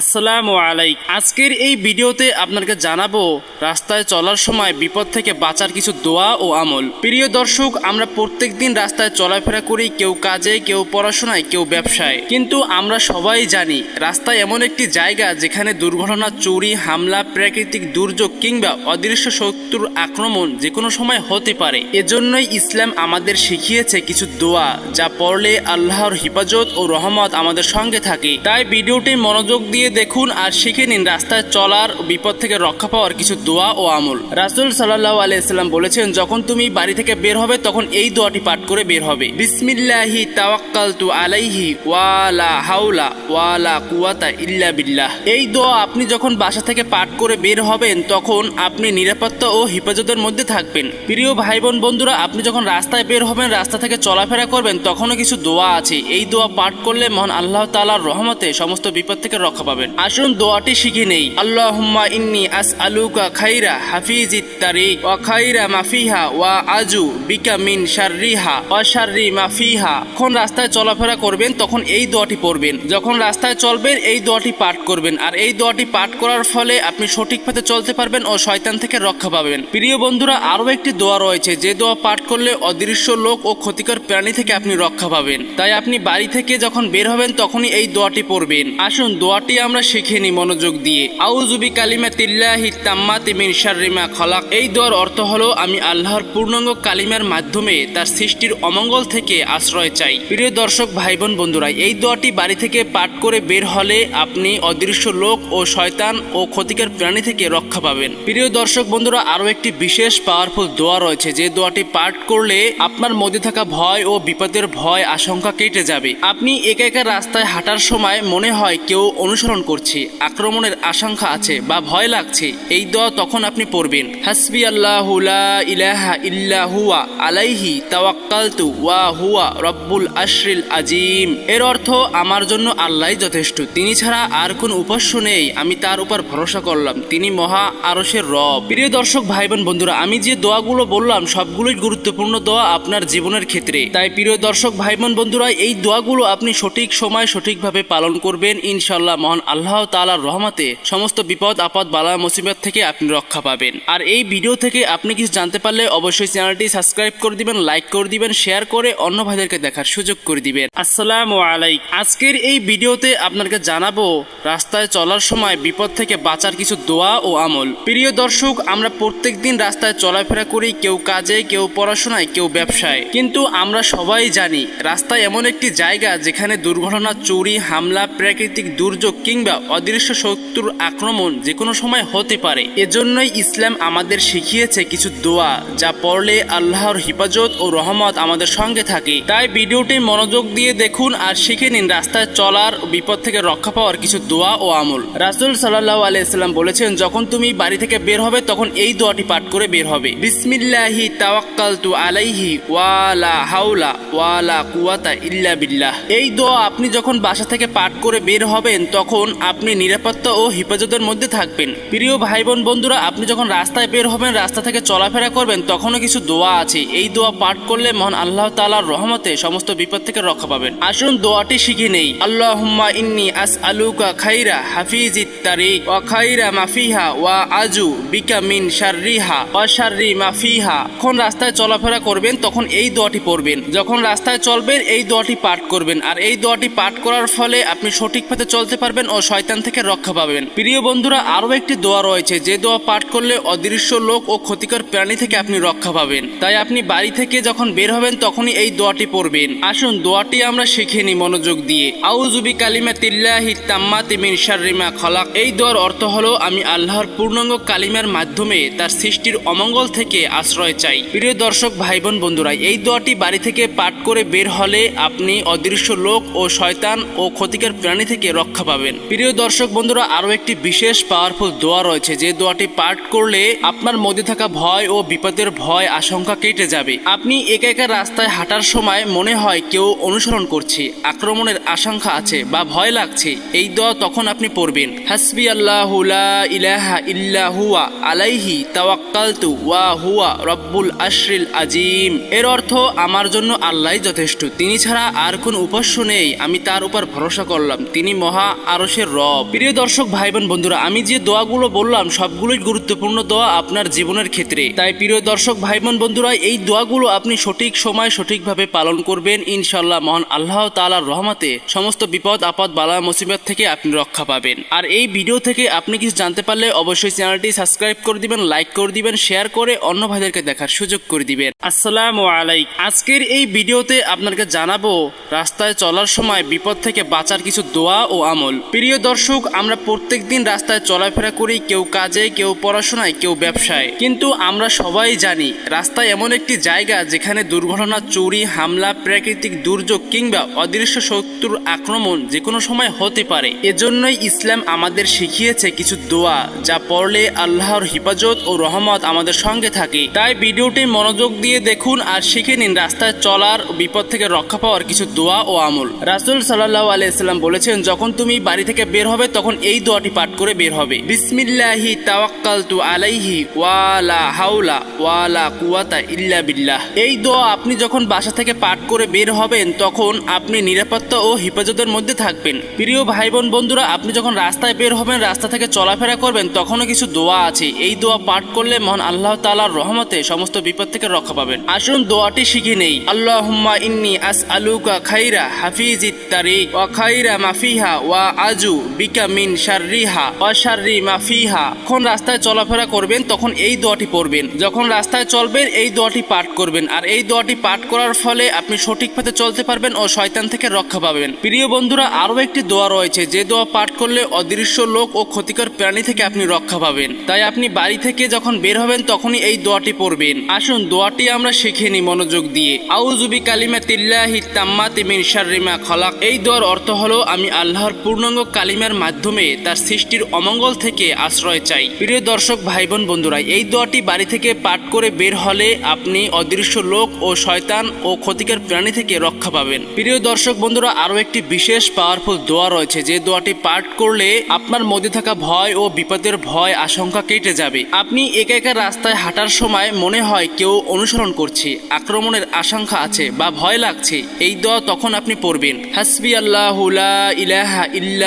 আসসালামু আলাইক। আজকের এই ভিডিওতে আপনাকে জানাব, রাস্তায় চলার সময় বিপদ থেকে বাঁচার কিছু দোয়া ও আমল। প্রিয় দর্শক, আমরা প্রত্যেকদিন রাস্তায় চলাফেরা করি, কেউ কাজে, কেউ পড়াশোনায়, কেউ ব্যবসায়। কিন্তু আমরা সবাই জানি রাস্তা এমন একটি জায়গা যেখানে দুর্ঘটনা, চুরি, হামলা, প্রাকৃতিক দুর্যোগ কিংবা অদৃশ্য শত্রুর আক্রমণ যে কোনো সময় হতে পারে। এজন্যই ইসলাম আমাদের শিখিয়েছে কিছু দোয়া, যা পড়লে আল্লাহর হিফাজত ও রহমত আমাদের সঙ্গে থাকে। তাই ভিডিওটি মনোযোগ দিয়ে দেখুন আর শিখে নিন রাস্তায় চলার বিপদ থেকে রক্ষা পাওয়ার কিছু দোয়া ও আমল। রাসুল সাল্লাহ আলাইসাল্লাম বলেছেন, যখন তুমি বাড়ি থেকে বের হবে, তখন এই দোয়াটি পাঠ করে বের হবে। বিসমিল্লাহি তাওয়াক্কাল তু আলাইহি ওয়ালা হাউলা ওয়ালা কুয়াতা ইল্লা বিল্লাহ। এই দোয়া আপনি যখন বাসা থেকে পাঠ করে বের হবেন, তখন আপনি নিরাপত্তা ও হেফাজতের মধ্যে থাকবেন। প্রিয় ভাই বোন বন্ধুরা, আপনি যখন রাস্তায় বের হবেন, রাস্তা থেকে চলাফেরা করবেন, তখনও কিছু দোয়া আছে। এই দোয়া পাঠ করলে মহান আল্লাহ তাআলার রহমতে সমস্ত বিপদ থেকে রক্ষা পাবেন। আসুন দোয়াটি শিখে নেই। আল্লাহুম্মা ইন্নি আস আলুকা খাইরা হাফিজিত তারিক ওয়া খাইরা মাফিহা ওয়া আজু বিকা মিন শাররিহা ওয়া শাররি মাফিহা যখন রাস্তায় চলাফেরা করবেন, তখন এই দোয়াটি পড়বেন। যখন রাস্তায় চলবেন, এই দোয়াটি পাঠ করবেন। আর এই দোয়াটি পাঠ করার ফলে আপনি সঠিক পথে চলতে পারবেন ও শয়তান থেকে রক্ষা পাবেন। প্রিয় বন্ধুরা, আরও একটি দোয়া রয়েছে। যে দোয়া পাঠ করলে অদৃশ্য লোক ও ক্ষতিকর প্রাণী থেকে আপনি রক্ষা পাবেন। তাই আপনি বাড়ি থেকে যখন বের হবেন, তখনই এই দোয়াটি পড়বেন। আসুন দোয়াটি আমরা শিখে নিই মনোযোগ দিয়ে। আউজুবি কালিমা তিল্লাহি তাম্মাতি মিন শাররিমা খলাক। এই দোয়ার অর্থ হলো, আমি আল্লাহর পূর্ণাঙ্গ কালিমার মাধ্যমে তার সৃষ্টির অমঙ্গল থেকে আশ্রয় চাই। প্রিয় দর্শক ভাই বোন বন্ধুরা এই দোয়াটি বাড়ি থেকে পাঠ করে বের হলে আপনি অদৃশ্য লোক ও শয়তান ও ক্ষতিকর প্রাণী থেকে রক্ষা পাবেন। প্রিয় দর্শক, বন্ধুরা, আরও একটি বিশেষ পাওয়ারফুল দোয়া রয়েছে। যে দোয়াটি পাঠ করলে আপনার মধ্যে থাকা ভয় ও বিপদের ভয় আশঙ্কা কেটে যাবে। আপনি একা একা রাস্তায় হাঁটার সময় মনে হয় কেউ অনুসরণ করছে, আক্রমণের আশঙ্কা আছে বা ভয় লাগছে, এই দোয়া তখন আপনি পড়বেন। হাসবি আল্লাহ ইলাহা ইল্লা হুয়া, আলাইহি তাওয়াক্কালতু ওয়া হুয়া রব্বুল আশরিল আজিম। এর অর্থ, আমার জন্য আল্লাহ যথেষ্ট, তিনি ছাড়া আর কোন উপাস্য নেই, আমি তার উপর ভরসা করলাম, তিনি মহা আরসের রব। প্রিয় দর্শক ভাই বোন বন্ধুরা, আমি যে দোয়াগুলো বললাম, সবগুলোই গুরুত্বপূর্ণ দোয়া আপনার জীবনের ক্ষেত্রে। তাই প্রিয় দর্শক ভাই বোন বন্ধুরা, এই দোয়াগুলো আপনি সঠিক সময় সঠিকভাবে পালন করবেন ইনশাল্লাহ আল্লাহ তাআলার রহমতে সমস্ত বিপদ, আপদ, বালা, মুসিবত থেকে আপনি রক্ষা পাবেন। আর এই ভিডিও থেকে আপনি কিছু জানতে পারলে অবশ্যই চ্যানেলটি সাবস্ক্রাইব করে দিবেন, লাইক করে দিবেন, শেয়ার করে অন্য ভাইদেরকে দেখার সুযোগ করে দিবেন। আসসালামু আলাইক আজকের এই ভিডিওতে আপনাকে জানাব, রাস্তায় চলার সময় বিপদ থেকে বাঁচার কিছু দোয়া ও আমল। প্রিয় দর্শক, আমরা প্রত্যেকদিন রাস্তায় চলাফেরা করি, কেউ কাজে, কেউ পড়াশোনায়, কেউ ব্যবসায়। কিন্তু আমরা সবাই জানি, রাস্তা এমন একটি জায়গা যেখানে দুর্ঘটনা, চুরি, হামলা, প্রাকৃতিক দুর্যোগ কিংবা অদৃশ্য শত্রুর আক্রমণ যে কোনো সময় হতে পারে। এজন্যই ইসলাম আমাদের শিখিয়েছে কিছু দোয়া যা পড়লে আল্লাহর হিফাজত ও রহমত আমাদের সঙ্গে থাকে। তাই ভিডিওটি মনোযোগ দিয়ে দেখুন আর শিখে নিন রাস্তায় চলার বিপদ থেকে রক্ষা পাওয়ার কিছু দোয়া ও আমল। রাসুল সাল্লাহ আলাইসাল্লাম বলেছেন, যখন তুমি বাড়ি থেকে বের হবে, তখন এই দোয়াটি পাঠ করে বের হবে। বিসমিল্লাহি তাওয়াক্কাল তু আলাইহি ওয়ালা হাউলা ওয়ালা কুয়াতা ইল্লা বিল্লাহ। এই দোয়া আপনি যখন বাসা থেকে পাঠ করে বের হবেন, তখন আপনি নিরাপত্তা ও হেফাজতের মধ্যে থাকবেন, প্রিয় ভাই বোন বন্ধুরা, আপনি যখন রাস্তায় বের হবেন, রাস্তা থেকে চলাফেরা করবেন, তখনও কিছু দোয়া আছে। এই দোয়া পাঠ করলে মহান আল্লাহ তাআলার রহমতে সমস্ত বিপদ থেকে রক্ষা পাবেন। আসুন, দোয়াটি শিখে নেই। আল্লাহুম্মা ইন্নি আস আলুকা খাইরা হাফিজিত তারিক, ওয়া খাইরা মাফিহা ওয়া আজু বিকা মিন শাররিহা, ওয়া মাফিহা যখন রাস্তায় চলাফেরা করবেন, তখন এই দোয়াটি পড়বেন। যখন রাস্তায় চলবেন, এই দোয়াটি পাঠ করবেন। আর এই দোয়াটি পাঠ করার ফলে আপনি সঠিক পথে চলতে পারবেন ও শয়তান থেকে রক্ষা পাবেন। প্রিয় বন্ধুরা, আরও একটি দোয়া রয়েছে। যে দোয়া পাঠ করলে অদৃশ্য লোক ও ক্ষতিকর প্রাণী থেকে আপনি রক্ষা পাবেন। তাই আপনি বাড়ি থেকে যখন বের হবেন, তখনই এই দোয়াটি পড়বেন। আসুন, দোয়াটি আমরা শিখে নিই মনোযোগ দিয়ে। আউজুবি কালিমা তিল্লাহি তাম্মাতি মিন শাররিমা খলাক। এই দোয়ার অর্থ হলো, আমি আল্লাহর পূর্ণাঙ্গ কালিমার মাধ্যমে তার সৃষ্টির অমঙ্গল থেকে আশ্রয় চাই। প্রিয় দর্শক ভাই বোন বন্ধুরা, এই দোয়াটি বাড়ি থেকে পাঠ করে বের হলে আপনি অদৃশ্য লোক ও শয়তান ও ক্ষতিকর প্রাণী থেকে রক্ষা পাবেন। প্রিয় দর্শক বন্ধুরা, আরও একটি বিশেষ পাওয়ারফুল দোয়া রয়েছে। যে দোয়াটি পাঠ করলে আপনার মধ্যে থাকা ভয় ও বিপদের ভয় আশঙ্কা কেটে যাবে। আপনি একা একা রাস্তায় হাঁটার সময় মনে হয় কেউ অনুসরণ করছে, আক্রমণের আশঙ্কা আছে বা ভয় লাগছে। এই দোয়া তখন আপনি পড়বেন। হাসবি আল্লাহ ইলাহা ইল্লা হুয়া আলাইহি তাওয়াক্কালতু ওয়া হুয়া রব্বুল আশরিল আজিম। এর অর্থ, আমার জন্য আল্লাহ যথেষ্ট। তিনি ছাড়া আর কোন উপাস্য নেই। আমি তার উপর ভরসা করলাম। তিনি মহা আরও আরশের রব। প্রিয় দর্শক ভাই বোন বন্ধুরা, আমি যে দোয়াগুলো বললাম, সবগুলোই গুরুত্বপূর্ণ দোয়া আপনার জীবনের ক্ষেত্রে। তাই প্রিয় দর্শক ভাই বোন বন্ধুরা, এই দোয়াগুলো আপনি সঠিক সময় সঠিকভাবে পালন করবেন ইনশাল্লাহ মহান আল্লাহ তাআলার রহমতে সমস্ত বিপদ, আপদ, বালা, মুসিবত থেকে আপনি রক্ষা পাবেন। আর এই ভিডিও থেকে আপনি কিছু জানতে পারলে অবশ্যই চ্যানেলটি সাবস্ক্রাইব করে দিবেন, লাইক করে দিবেন, শেয়ার করে অন্য ভাইদেরকে দেখার সুযোগ করে দিবেন। আসসালামু আলাইকুম আজকের এই ভিডিওতে আপনাকে জানাব, রাস্তায় চলার সময় বিপদ থেকে বাঁচার কিছু দোয়া ও আমল। প্রিয় দর্শক, আমরা প্রত্যেকদিন রাস্তায় চলাফেরা করি, কেউ কাজে, কেউ পড়াশোনায়, কেউ ব্যবসায়। কিন্তু আমরা সবাই জানি রাস্তা এমন একটি জায়গা যেখানে দুর্ঘটনা, চুরি, হামলা, প্রাকৃতিক দুর্যোগ কিংবা অদৃশ্য শত্রুর আক্রমণ যে কোনো সময় হতে পারে। এজন্যই ইসলাম আমাদের শিখিয়েছে কিছু দোয়া, যা পড়লে আল্লাহর হিফাজত ও রহমত আমাদের সঙ্গে থাকে। তাই ভিডিওটি মনোযোগ দিয়ে দেখুন আর শিখে নিন রাস্তায় চলার বিপদ থেকে রক্ষা পাওয়ার কিছু দোয়া ও আমল। রাসুল সাল্লাহ আলাইসাল্লাম বলেছেন, যখন তুমি বাড়ি থেকে বের হবে, তখন এই দোয়াটি পাঠ করে বের হবে। বিসমিল্লাহি তাওয়াক্কালতু আলাইহি ওয়ালা হাওলা ওয়ালা কুওয়াতা ইল্লা বিল্লাহ। এই দোয়া আপনি যখন বাসা থেকে পাঠ করে বের হবেন, তখন আপনি নিরাপত্তা ও হেফাজতের মধ্যে থাকবেন। প্রিয় ভাই বোন বন্ধুরা, আপনি যখন রাস্তায় বের হবেন, রাস্তা থেকে চলাফেরা করবেন, তখনও কিছু দোয়া আছে। এই দোয়া পাঠ করলে মহান আল্লাহ তাআলার রহমতে সমস্ত বিপদ থেকে রক্ষা পাবেন। আসুন, দোয়াটি শিখে নেই। আল্লাহুম্মা ইন্নি আস আলুকা খাইরা হাফিজিত তারিক ওয়া খাইরা মাফিহা ওয়া আজু বিকা মিন শাররিহা ওয়া শাররি মাফিহা যখন রাস্তায় চলাফেরা করবেন, তখন এই দোয়াটি পড়বেন। যখন রাস্তায় চলবেন, এই দোয়াটি পাঠ করবেন। আর এই দোয়াটি পাঠ করার ফলে আপনি সঠিক পথে চলতে পারবেন ও শয়তান থেকে রক্ষা পাবেন। প্রিয় বন্ধুরা, আরও একটি দোয়া রয়েছে। যে দোয়া পাঠ করলে অদৃশ্য লোক ও ক্ষতিকর প্রাণী থেকে আপনি রক্ষা পাবেন। তাই আপনি বাড়ি থেকে যখন বের হবেন, তখনই এই দোয়াটি পড়বেন। আসুন, দোয়াটি আমরা শিখে নিই মনোযোগ দিয়ে। আউজুবি কালিমা তিল্লাহি তাম্মাতি মিন শাররিমা খলাক। এই দোয়ার অর্থ হলো, আমি আল্লাহর পূর্ণাঙ্গ কালিমার মাধ্যমে তার সৃষ্টির অমঙ্গল থেকে আশ্রয় চাই। প্রিয় দর্শক ভাই বোন বন্ধুরা, এই দোয়াটি বাড়ি থেকে পাঠ করে বের হলে আপনি অদৃশ্য লোক ও শয়তান ও ক্ষতিকর প্রাণী থেকে রক্ষা পাবেন। প্রিয় দর্শক, বন্ধুরা, আরও একটি বিশেষ পাওয়ারফুল দোয়া রয়েছে। যে দোয়াটি পাঠ করলে আপনার মধ্যে থাকা ভয় ও বিপদের ভয় আশঙ্কা কেটে যাবে। আপনি একা একা রাস্তায় হাঁটার সময় মনে হয় কেউ অনুসরণ করছে, আক্রমণের আশঙ্কা আছে বা ভয় লাগছে। এই দোয়া তখন আপনি পড়বেন। হাসবি আল্লাহ ইলাহা ইল্লা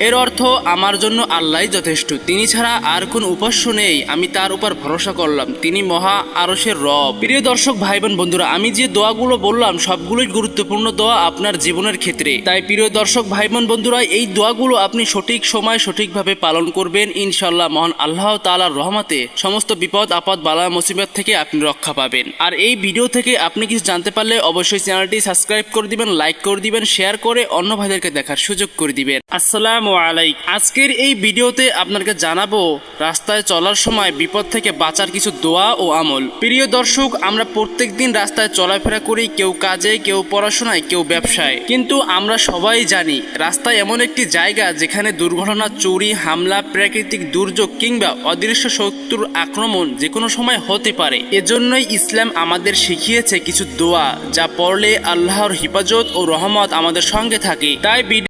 এর অর্থ, আমার জন্য আল্লাহই যথেষ্ট। তিনি ছাড়া আর কোন উপাস্য নেই। আমি তার উপর ভরসা করলাম। তিনি মহা আরশের রব। প্রিয় দর্শক ভাই বোন বন্ধুরা, আমি যে দোয়াগুলো বললাম, সবগুলোই গুরুত্বপূর্ণ দোয়া আপনার জীবনের ক্ষেত্রে। তাই প্রিয় দর্শক ভাই বোন বন্ধুরা, এই দোয়াগুলো আপনি সঠিক সময় সঠিকভাবে পালন করবেন। ইনশাল্লাহ মহান আল্লাহ তাআলার রহমাতে সমস্ত বিপদ, আপদ, বালা, মুসিবত থেকে আপনি রক্ষা পাবেন। আর এই ভিডিও থেকে আপনি কিছু জানতে পারলে অবশ্যই চ্যানেলটি সাবস্ক্রাইব করে দিবেন, লাইক করে দিবেন, শেয়ার করে অন্য ভাইদেরকে দেখার সুযোগ করে দিবেন। আসসালামু আলাইকুম আজকের এই ভিডিওতে আপনাকে জানাব, রাস্তায় চলার সময় বিপদ থেকে বাঁচার কিছু দোয়া ও আমল। প্রিয় দর্শক, আমরা প্রত্যেকদিন রাস্তায় চলাফেরা করি, কেউ কাজে, কেউ পড়াশোনায়, কেউ ব্যবসায়। কিন্তু আমরা সবাই জানি, রাস্তা এমন একটি জায়গা যেখানে দুর্ঘটনা, চুরি, হামলা, প্রাকৃতিক দুর্যোগ কিংবা অদৃশ্য শত্রুর আক্রমণ যে কোনো সময় হতে পারে। এজন্যই ইসলাম আমাদের শিখিয়েছে কিছু দোয়া, যা পড়লে আল্লাহর হিফাজত ও রহমত আমাদের সঙ্গে থাকে। তাই